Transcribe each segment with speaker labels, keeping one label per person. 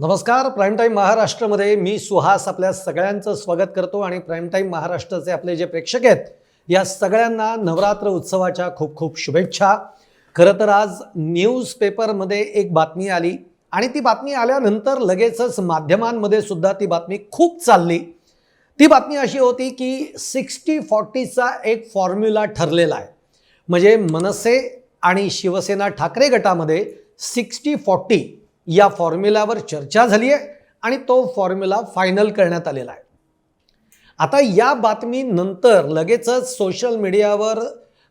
Speaker 1: नमस्कार prime time महाराष्ट्रामध्ये मी सुहास आपल्या सगळ्यांचं स्वागत करतो आणि प्राईम टाईम महाराष्ट्राचे आपले जे प्रेक्षक आहेत या सगळ्यांना नवरात्र उत्सवाच्या खूप खूप शुभेच्छा. खरं तर आज न्यूजपेपरमध्ये एक बातमी आली आणि ती बातमी आल्यानंतर लगेचच माध्यमांमध्ये सुद्धा ती बातमी खूप चालली. ती बातमी अशी होती की सिक्स्टी फॉर्टीचा एक फॉर्म्युला ठरलेला आहे. म्हणजे मनसे आणि शिवसेना ठाकरे गटामध्ये सिक्स्टी फॉर्टी या फॉर्म्युलावर चर्चा झाली आहे आणि तो फॉर्म्युला फायनल करण्यात आलेला आहे. आता या बातमीनंतर लगेचच सोशल मीडियावर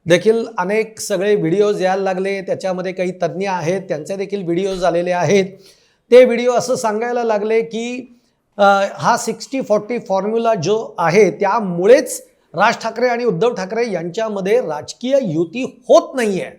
Speaker 1: देखील अनेक सगळे व्हिडिओज यायला लागले. त्याच्यामध्ये काही तज्ज्ञ आहेत त्यांचे देखील व्हिडिओज आलेले आहेत. ते व्हिडिओ असं सांगायला लागले की हा सिक्स्टी फॉर्टी फॉर्म्युला जो आहे त्यामुळेच राज ठाकरे आणि उद्धव ठाकरे यांच्यामध्ये राजकीय युती होत नाही आहे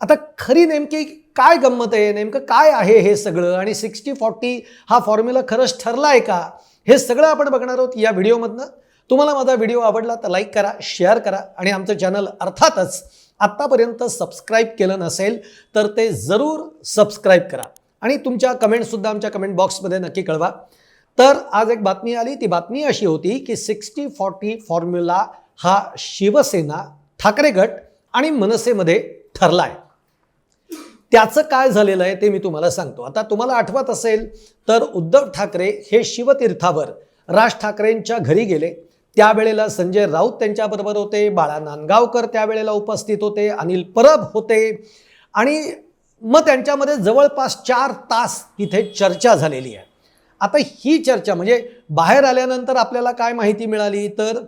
Speaker 1: आता खरी नेमकी काय गंमत आहे? नेमकं काय आहे हे सगळं? आणि सिक्स्टी फॉर्टी हा फॉर्म्युला खरंच ठरला आहे का? हे सगळं आपण बघणार आहोत या व्हिडिओमधनं. तुम्हाला माझा व्हिडिओ आवडला तर लाईक करा शेअर करा आणि आमचं चॅनल अर्थातच आत्तापर्यंत सबस्क्राईब केलं नसेल तर ते जरूर सबस्क्राईब करा. आणि तुमच्या कमेंटसुद्धा आमच्या कमेंट बॉक्समध्ये नक्की कळवा. तर आज एक बातमी आली. ती बातमी अशी होती की सिक्स्टी फॉर्टी फॉर्म्युला हा शिवसेना ठाकरे गट आणि मनसेमध्ये ठरला आहे त्याचं काय झालेलं आहे ते मी तुम्हाला सांगतो. आता तुम्हाला आठवत असेल तर उद्धव ठाकरे हे शिवतीर्थावर राज ठाकरेंच्या घरी गेले. त्यावेळेला संजय राऊत त्यांच्याबरोबर होते बाळा नांदगावकर त्यावेळेला उपस्थित होते अनिल परब होते. आणि मग त्यांच्यामध्ये जवळपास चार तास तिथे चर्चा झालेली आहे. आता ही चर्चा म्हणजे बाहेर आल्यानंतर आपल्याला काय माहिती मिळाली? तर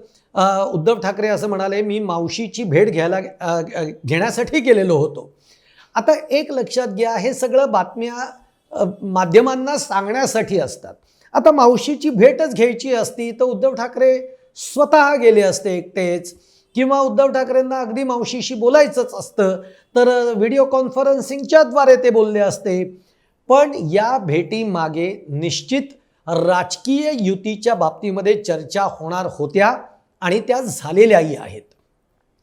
Speaker 1: उद्धव ठाकरे असं म्हणाले मी मावशीची भेट घ्यायला घेण्यासाठी गेलेलो होतो. आता एक लक्षात घ्या हे सगळं बातम्या माध्यमांना सांगण्यासाठी असतात. आता मावशीची भेटच घ्यायची असती तर उद्धव ठाकरे स्वतः गेले असते एकटेच किंवा उद्धव ठाकरेंना अगदी मावशीशी बोलायचंच असतं तर व्हिडिओ कॉन्फरन्सिंगच्याद्वारे ते बोलले असते. पण या भेटीमागे निश्चित राजकीय युतीच्या बाबतीमध्ये चर्चा होणार होत्या आणि त्या झालेल्याही आहेत.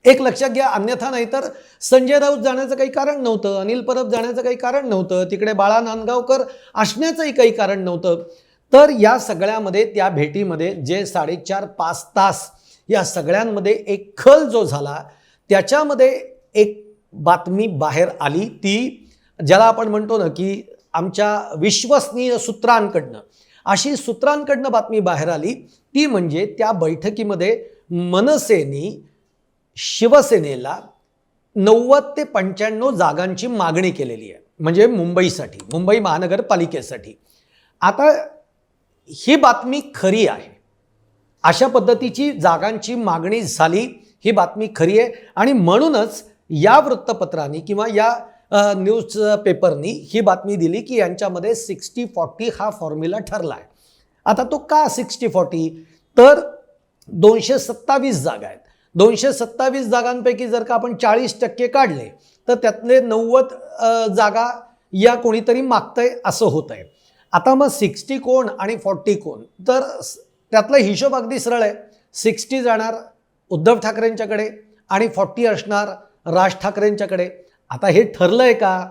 Speaker 1: एक लक्षात घ्या अन्यथा नाही तर संजय राऊत जाण्याचं काही कारण नव्हतं अनिल परब जाण्याचं काही कारण नव्हतं तिकडे बाळा नांदगावकर असण्याचंही काही कारण नव्हतं. तर या सगळ्यामध्ये त्या भेटीमध्ये जे साडेचार पाच तास या सगळ्यांमध्ये एक खल जो झाला त्याच्यामध्ये एक बातमी बाहेर आली ती ज्याला आपण म्हणतो ना की आमच्या विश्वसनीय सूत्रांकडनं अशी सूत्रांकडनं बातमी बाहेर आली ती म्हणजे त्या बैठकीमध्ये मनसेनी शिवसेनेला नव्वद ते पंच्याण्णव जागांची मागणी केलेली आहे. म्हणजे मुंबईसाठी मुंबई महानगरपालिकेसाठी. आता ही बातमी खरी आहे. अशा पद्धतीची जागांची मागणी झाली ही बातमी खरी आहे. आणि म्हणूनच या वृत्तपत्रांनी किंवा या न्यूज पेपरनी ही बातमी दिली की यांच्यामध्ये सिक्स्टी फॉर्टी हा फॉर्म्युला ठरला आहे. आता तो का सिक्स्टी फॉर्टी? तर दोनशे सत्तावीस जागा आहेत. दोनशे सत्तावीस जागांपैकी जर का आपण चाळीस टक्के काढले तर त्यातले नव्वद जागा या कोणीतरी मागतंय असं होत आहे आता मग सिक्स्टी कोण आणि फॉर्टी कोण? तर त्यातला हिशोब अगदी सरळ आहे. सिक्स्टी जाणार उद्धव ठाकरेंच्याकडे आणि फॉर्टी असणार राज ठाकरेंच्याकडे. आता हे ठरलं आहे का?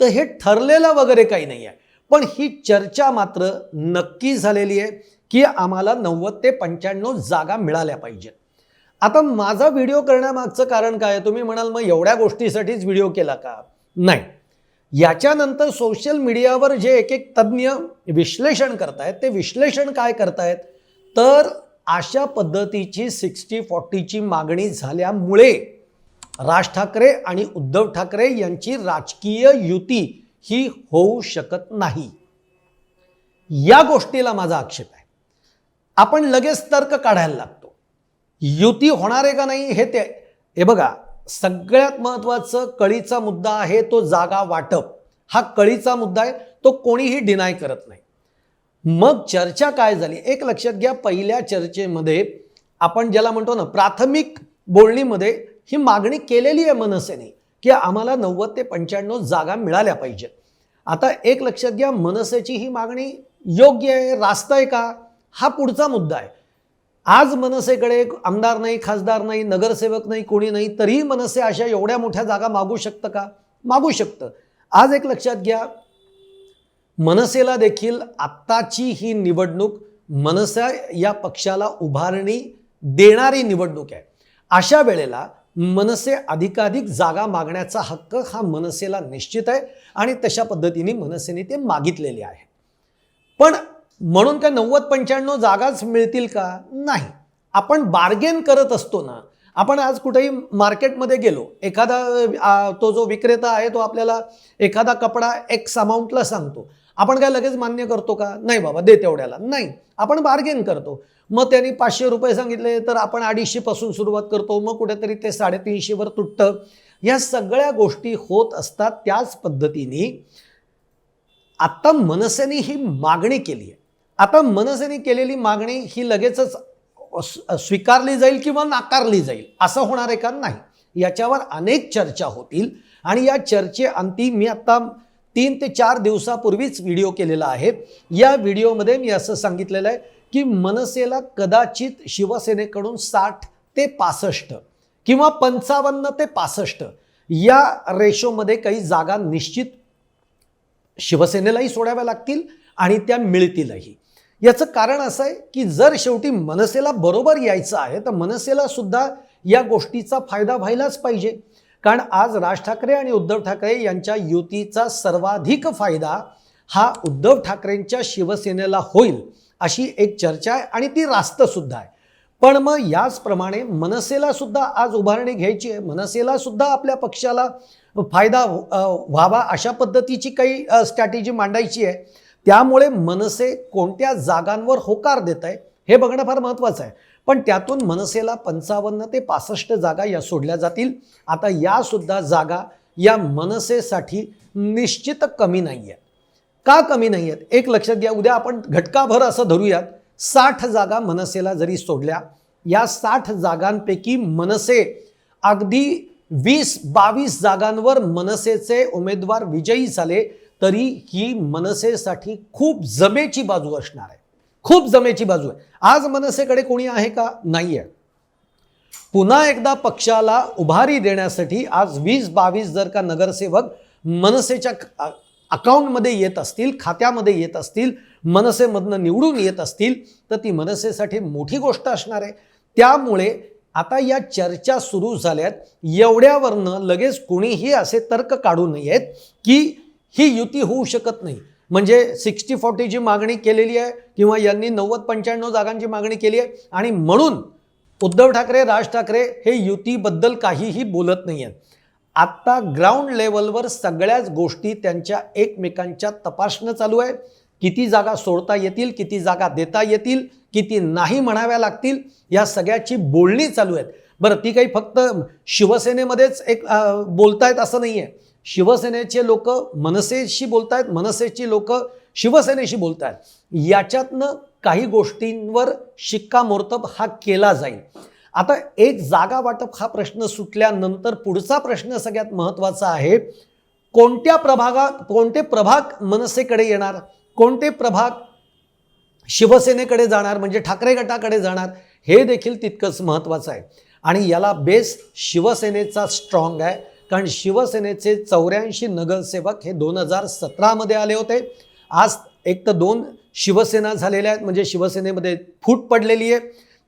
Speaker 1: तर हे ठरलेलं वगैरे काही नाही आहे. पण ही चर्चा मात्र नक्की झालेली आहे की आम्हाला नव्वद ते पंच्याण्णव जागा मिळाल्या पाहिजेत. आता माझा व्हिडिओ करण्यामागचं कारण काय? आहे? तुम्ही म्हणाल मग एवढ्या गोष्टीसाठीच व्हिडिओ केला का? नाही. याच्यानंतर सोशल मीडियावर जे एक एक तज्ज्ञ विश्लेषण करतायत ते विश्लेषण काय करतायत? तर अशा पद्धतीची सिक्स्टी फॉर्टीची मागणी झाल्यामुळे राज ठाकरे आणि उद्धव ठाकरे यांची राजकीय युती ही होऊ शकत नाही. या गोष्टीला माझा आक्षेप आहे. आपण लगेच तर्क काढायला लागतो. युती होणार आहे का नाही हे ते हे बघा सगळ्यात महत्त्वाचं कळीचा मुद्दा आहे तो जागा वाटप. हा कळीचा मुद्दा आहे तो कोणीही डिनाय करत नाही. मग चर्चा काय झाली? एक लक्षात घ्या पहिल्या चर्चेमध्ये आपण ज्याला म्हणतो ना प्राथमिक बोलणीमध्ये ही मागणी केलेली आहे मनसेने की आम्हाला नव्वद ते पंच्याण्णव जागा मिळाल्या पाहिजेत. आता एक लक्षात घ्या मनसेची ही मागणी योग्य आहे रास्त आहे का? हा पुढचा मुद्दा आहे. आज मनसेकडे आमदार नाही खासदार नाही नगरसेवक नाही कोणी नाही तरीही मनसे अशा एवढ्या मोठ्या जागा मागू शकतं का? मागू शकतं. आज एक लक्षात घ्या मनसेला देखील आत्ताची ही निवडणूक मनसा या पक्षाला उभारणी देणारी निवडणूक आहे. अशा वेळेला मनसे अधिकाधिक जागा मागण्याचा हक्क हा मनसेला निश्चित आहे आणि तशा पद्धतीने मनसेने ते मागितलेले आहे. पण म्हणून काय नव्वद पंच्याण्णव जागाच मिळतील का? नाही. आपण बार्गेन करत असतो ना आपण आज कुठेही मार्केटमध्ये गेलो एखादा तो जो विक्रेता आहे तो आपल्याला एखादा कपडा एक्स अमाऊंटला सांगतो. आपण काय लगेच मान्य करतो का? नाही बाबा दे तेवढ्याला नाही. आपण बार्गेन करतो. मग त्यांनी पाचशे रुपये सांगितले तर आपण अडीचशेपासून सुरुवात करतो. मग कुठेतरी ते साडेतीनशेवर तुटतं. या सगळ्या गोष्टी होत असतात त्याच पद्धतीने. आत्ता मनसेने ही मागणी केली आहे. आता मनसेने केलेली मागणी ही लगेचच स्वीकारली जाईल किंवा नाकारली जाईल असं होणार आहे का? नाही. याच्यावर अनेक चर्चा होतील आणि या चर्चे अंतिम मी आत्ता तीन ते चार दिवसापूर्वीच व्हिडिओ केलेला आहे. या व्हिडिओमध्ये मी असं सांगितलेलं आहे की मनसेला कदाचित शिवसेनेकडून साठ ते पासष्ट किंवा पंचावन्न ते पासष्ट या रेशोमध्ये काही जागा निश्चित शिवसेनेलाही सोडाव्या लागतील आणि त्या मिळतीलही. याचं कारण असं आहे की जर शेवटी मनसेला बरोबर यायचं आहे तर मनसेला सुद्धा या गोष्टीचा फायदा व्हायलाच पाहिजे. कारण आज राज ठाकरे आणि उद्धव ठाकरे यांच्या युतीचा सर्वाधिक फायदा हा उद्धव ठाकरेंच्या शिवसेनेला होईल अशी एक चर्चा आहे आणि ती रास्तसुद्धा आहे. पण मग याचप्रमाणे मनसेला सुद्धा आज उभारणी घ्यायची आहे मनसेला सुद्धा आपल्या पक्षाला फायदा व्हावा अशा पद्धतीची काही स्ट्रॅटेजी मांडायची आहे. त्यामुळे मनसे कोणत्या जागांवर होकार देत आहे हे बघणं फार महत्त्वाचं आहे. पण त्यातून मनसेला पंचावन्न ते पासष्ट जागा या सोडल्या जातील. आता यासुद्धा जागा या मनसेसाठी निश्चित कमी नाही आहेत का कमी नाही आहेत एक लक्षात घ्या उद्या आपण घटकाभर असं धरूयात साठ जागा मनसेला जरी सोडल्या या साठ जागांपैकी मनसे अगदी वीस बावीस जागांवर मनसेचे उमेदवार विजयी झाले तरी ही मनसेसाठी खूप जमेची बाजू असणार आहे. खूप जमेची बाजू आहे. आज मनसेकडे कोणी आहे का? नाही आहे पुन्हा एकदा पक्षाला उभारी देण्यासाठी आज वीस बावीस जर का नगरसेवक मनसेच्या अकाउंटमध्ये येत असतील खात्यामध्ये येत असतील मनसेमधनं निवडून येत असतील तर ती मनसेसाठी मोठी गोष्ट असणार आहे. त्यामुळे आता या चर्चा सुरू झाल्यात. एवढ्यावरनं लगेच कोणीही असे तर्क काढू नयेत की ही युती होऊ शकत नाही. म्हणजे सिक्स्टी फॉर्टीची मागणी केलेली आहे किंवा यांनी नव्वद पंच्याण्णव जागांची मागणी केली आहे आणि म्हणून उद्धव ठाकरे राज ठाकरे हे युतीबद्दल काहीही बोलत नाही आहेत. आत्ता ग्राउंड लेवलवर सगळ्याच गोष्टी त्यांच्या एकमेकांच्या तपासणं चालू आहे. किती जागा सोडता येतील किती जागा देता येतील किती नाही म्हणाव्या लागतील या सगळ्याची बोलणी चालू आहेत. बरं ती काही फक्त शिवसेनेमध्येच एक बोलतायत असं नाही आहे शिवसेनेचे लोक मनसेशी बोलतायत मनसेची लोक शिवसेनेशी बोलतायत. याच्यातनं काही गोष्टींवर शिक्कामोर्तब हा केला जाईल. आता एक जागा वाटप हा प्रश्न सुटल्यानंतर पुढचा प्रश्न सगळ्यात महत्त्वाचा आहे कोणत्या प्रभागात कोणते प्रभाग मनसेकडे येणार? कोणते प्रभाग शिवसेनेकडे जाणार? म्हणजे ठाकरे गटाकडे जाणार? हे देखील तितकंच महत्त्वाचं आहे. आणि याला बेस शिवसेनेचा स्ट्रॉंग आहे. कारण शिवसेनेचे चौऱ्याऐंशी नगरसेवक हे दोन हजार सतरामध्ये आले होते. आज एक तर दोन शिवसेना झालेल्या आहेत म्हणजे शिवसेनेमध्ये फूट पडलेली आहे.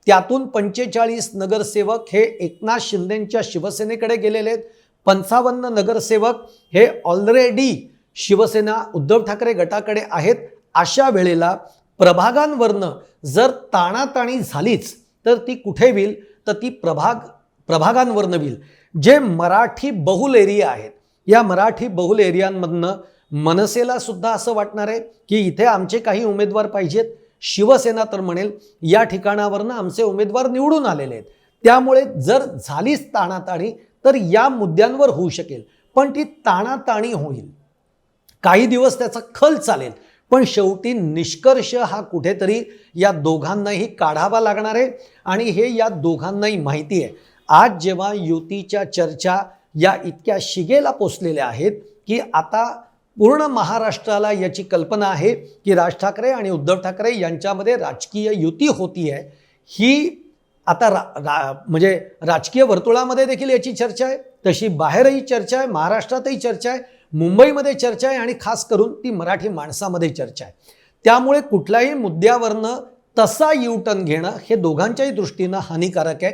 Speaker 1: त्यातून पंचेचाळीस नगरसेवक हे एकनाथ शिंदेंच्या शिवसेनेकडे गेलेले आहेत. पंचावन्न नगरसेवक हे ऑलरेडी शिवसेना उद्धव ठाकरे गटाकडे आहेत. अशा वेळेला प्रभागांवरनं जर ताणाताणी झालीच तर ती कुठे होईल? तर ती प्रभाग प्रभागांवरनं होईल. जे मराठी बहुल एरिया आहेत या मराठी बहुल एरियांमधनं मनसेला सुद्धा असं वाटणार आहे की इथे आमचे काही उमेदवार पाहिजेत. शिवसेना तर म्हणेल या ठिकाणावरनं आमचे उमेदवार निवडून आलेले आहेत. त्यामुळे जर झालीच ताणाताणी तर या मुद्द्यांवर होऊ शकेल. पण ती ताणाताणी होईल. काही दिवस त्याचा खल चालेल पण शेवटी निष्कर्ष हा कुठेतरी या दोघांनाही काढावा लागणार आहे. आणि हे या दोघांनाही माहिती आहे. आज जेव्हा युतीच्या चर्चा या इतक्या शिगेला पोचलेल्या आहेत की आता पूर्ण महाराष्ट्राला याची कल्पना आहे की राज ठाकरे आणि उद्धव ठाकरे यांच्यामध्ये राजकीय युती होती आहे ही आता रा, रा म्हणजे राजकीय वर्तुळामध्ये देखील याची चर्चा आहे. तशी बाहेरही चर्चा आहे महाराष्ट्रातही चर्चा आहे मुंबईमध्ये चर्चा आहे आणि खास करून ती मराठी माणसामध्ये चर्चा आहे. त्यामुळे कुठल्याही मुद्द्यावरनं तसा युटर्न घेणं हे दोघांच्याही दृष्टीनं हानिकारक आहे.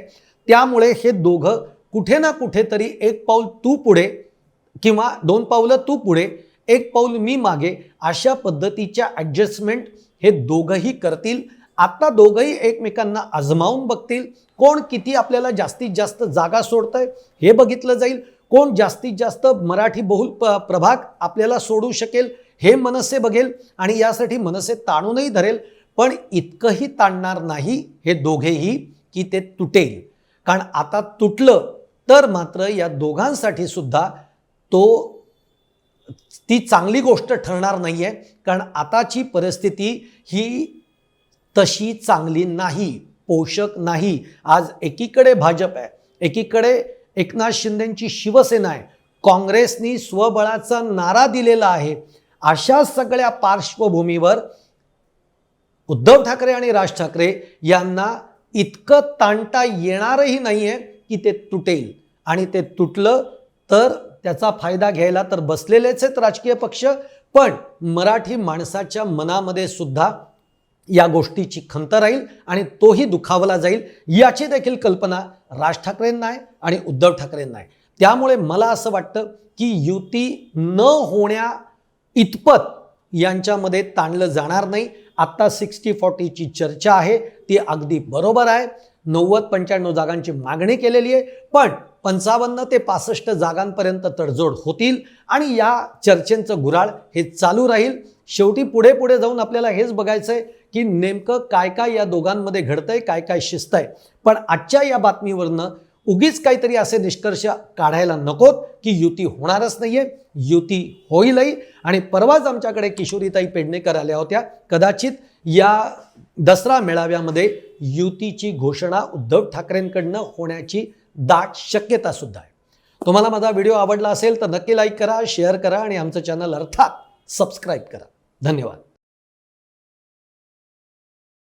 Speaker 1: त्यामुळे हे दोघं कुठे ना कुठेतरी एक पाऊल तू पुढे किंवा दोन पावलं तू पुढे एक पाऊल मी मागे अशा पद्धतीच्या ॲडजस्टमेंट हे दोघंही करतील. आत्ता दोघंही एकमेकांना आजमावून बघतील कोण किती आपल्याला जास्तीत जास्त जागा सोडतंय हे बघितलं जाईल. कोण जास्तीत जास्त मराठी बहुल प प्रभाग आपल्याला सोडू शकेल हे मनसे बघेल आणि यासाठी मनसे ताणूनही धरेल. पण इतकंही ताणणार नाही हे दोघेही की ते तुटेल. कारण आता तुटलं तर मात्र या दोघांसाठी सुद्धा तो ती चांगली गोष्ट ठरणार नाही आहे कारण आताची परिस्थिती ही तशी चांगली नाही पोषक नाही. आज एकीकडे भाजप आहे एकीकडे एकनाथ शिंदेची शिवसेना आहे. काँग्रेसनी स्वबळाचा नारा दिलेला आहे. अशा सगळ्या पार्श्वभूमीवर उद्धव ठाकरे आणि राज ठाकरे यांना इतकं ताणता येणारही नाही आहे की ते तुटेल. आणि ते तुटलं तर त्याचा फायदा घ्यायला तर बसलेलेच आहेत राजकीय पक्ष पण मराठी माणसाच्या मनामध्ये सुद्धा या गोष्टीची खंत राहील आणि तोही दुखावला जाईल याची देखील कल्पना राज ठाकरेंना आहे आणि उद्धव ठाकरेंना आहे. त्यामुळे मला असं वाटतं की युती न होण्या इतपत यांच्यामध्ये ताणलं जाणार नाही. आत्ता सिक्स्टी फॉर्टीची चर्चा आहे. ती अगदी बरोबर आहे. नव्वद पंच्याण्णव जागांची मागणी केलेली आहे. पण पंचावन्न ते पासष्ट जागांपर्यंत तडजोड होतील आणि या चर्चेंचं गुराळ हे चालू राहील. शेवटी पुढे पुढे जाऊन आपल्याला हेच बघायचं आहे की नेमकं काय काय या दोघांमध्ये घडतंय काय काय शिस्त आहे पण आजच्या या बातमीवरनं उगीच काहीतरी असे निष्कर्ष काढायला नकोत की युती होणारच नाहीये. युती होईलही. आणि परवाच आमच्याकडे किशोरीताई पेडणेकर आल्या होत्या. कदाचित या दसरा मेळाव्यामध्ये युतीची घोषणा उद्धव ठाकरेंकडनं होण्याची दाट शक्यता सुद्धा आहे. तुम्हाला माझा व्हिडिओ आवडला असेल तर नक्की लाईक करा शेअर करा आणि आमचं चॅनल अर्थात सबस्क्राईब करा. धन्यवाद.